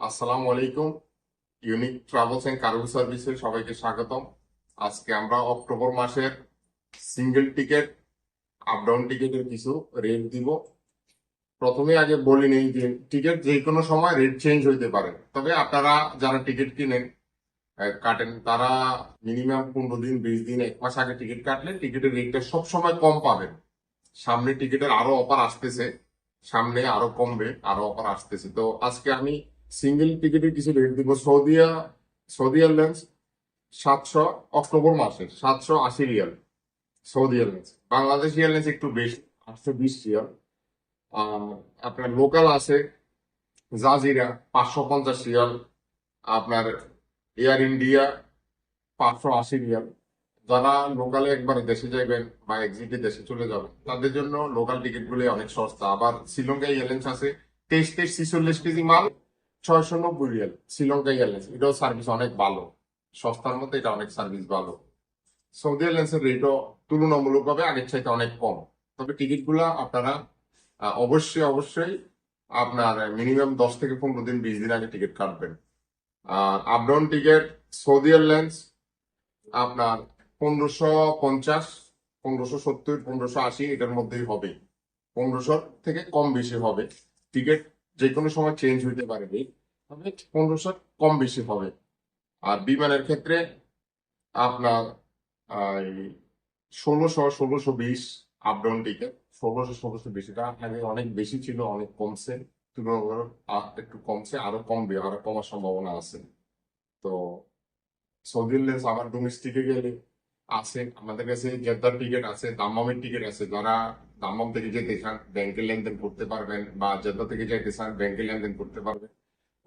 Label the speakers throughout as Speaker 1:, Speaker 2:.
Speaker 1: আসসালামু আলাইকুম, unique travels and cargo সার্ভিসে সবাইকে স্বাগতম। আজকে আমরা অক্টোবর মাসের সিঙ্গেল টিকিট আপ ডাউন টিকিটের কিছু রেট দিব। প্রথমে আগে বলি নেই যে টিকিট যে কোনো সময় রেট চেঞ্জ হইতে পারে। তবে আপনারা যারা টিকিট কিনেন কাটেন, তারা মিনিমাম পনেরো দিন, বিশ দিন, এক মাস আগে টিকিট কাটলে টিকিটের রেটটা সবসময় কম পাবেন। সামনে টিকিটের আরও অফার আসতেছে, সামনে আরও কমবে, আরও অফার আসতেছে। তো আজকে আমি সিঙ্গেল টিকিটের কিছু রেট দিব। সৌদিয়া সৌদি এয়ারলাইন্স সাতশো অক্টোবর মাসে, সাতশো আশি রিয়াল। সৌদি এয়ারলাইন্স বাংলাদেশ এয়ারলাইন্স একটু বেশি, আটশো বিশ রিয়াল। আর আপনার লোকাল আছে জাজিরা, পাঁচশো পঞ্চাশ রিয়াল। আপনার এয়ার ইন্ডিয়া পাঁচশো আশি রিয়াল। যারা লোকালে একবারে দেশে যাবেন বা এক্সিটে দেশে চলে যাবেন, তাদের জন্য লোকাল টিকিটগুলি অনেক সস্তা। আবার শ্রীলঙ্কা এয়ারলাইন্স আছে, তেইশ তেইশ ছিচল্লিশ কেজি মাল। ছয়শো নব্বই রিয়াল শ্রীলঙ্কা এয়ারলাইন্স এটাও সার্ভিস অনেক ভালো। সস্তার মধ্যে এটা অনেক সার্ভিস ভালো। সৌদি এয়ারলাইন্সের রেটও তুলনামূলকভাবে আগের চাইতে অনেক কম। তবে টিকিটগুলা আপনারা অবশ্যই অবশ্যই আপনার মিনিমাম দশ থেকে পনেরো দিন, বিশ দিন আগে টিকিট কাটবেন। আর up down ticket Saudi airlines আপনার পনেরোশো পঞ্চাশ, পনেরোশো সত্তর, পনেরোশো আশি, এটার মধ্যেই হবে। পনেরোশো থেকে কম বেশি হবে। টিকিট যে কোনো সময় চেঞ্জ হইতে পারে তবে পনেরোশো কম বেশি হবে। আর বিমানের ক্ষেত্রে আপনার ষোলোশো ষোলোশো বিশ আপ ডাউন টিকিট ষোলোশো ষোলোশো বিশ, এটা আগে অনেক বেশি ছিল, অনেক কমছে। তুলনামূলক একটু কমছে, আরও কমবে, আরও কমার সম্ভাবনা আছে। তো সৌদি আবার ডোমেস্টিকে গেলে আছে, আমাদের কাছে জেদ্দার টিকিট আছে দাম্মামের টিকিট আছে, যারা দাম্মাম থেকে যেতে চান ব্যাংকে লেনদেন করতে পারবেন বা জেদ্দা থেকে যেতে চান ব্যাংকে লেনদেন করতে পারবেন,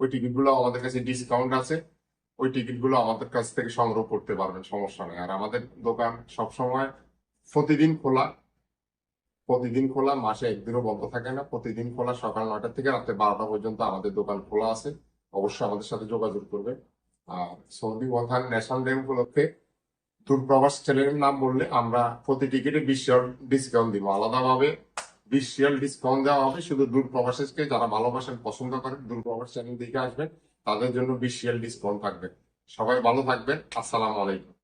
Speaker 1: ওই টিকিটগুলো আমাদের কাছে ডিসকাউন্ট আছে, ওই টিকিটগুলো আমাদের কাছ থেকে সংগ্রহ করতে পারবেন, সমস্যা নেই। আর আমাদের দোকান সবসময় প্রতিদিন খোলা প্রতিদিন খোলা, মাসে একদিনও বন্ধ থাকে না, প্রতিদিন খোলা সকাল নয়টা থেকে রাত্রে বারোটা পর্যন্ত আমাদের দোকান খোলা আছে, অবশ্যই আমাদের সাথে যোগাযোগ করবে আর সৌদি ওয়াথান ন্যাশনাল ডে উপলক্ষে দূরপ্রবাস চ্যানেলের নাম বললে আমরা প্রতি টিকিটে বিশ রিয়াল ডিসকাউন্ট দিব। আলাদাভাবে বিশ রিয়াল ডিসকাউন্ট দেওয়া হবে, শুধু দূরপ্রবাসীকে যারা ভালোবাসেন, পছন্দ করেন দূরপ্রবাস চ্যানেল দিকে আসবেন, তাদের জন্য বিশ ডিসকাউন্ট থাকবে। সবাই ভালো থাকবেন। আসসালামু আলাইকুম।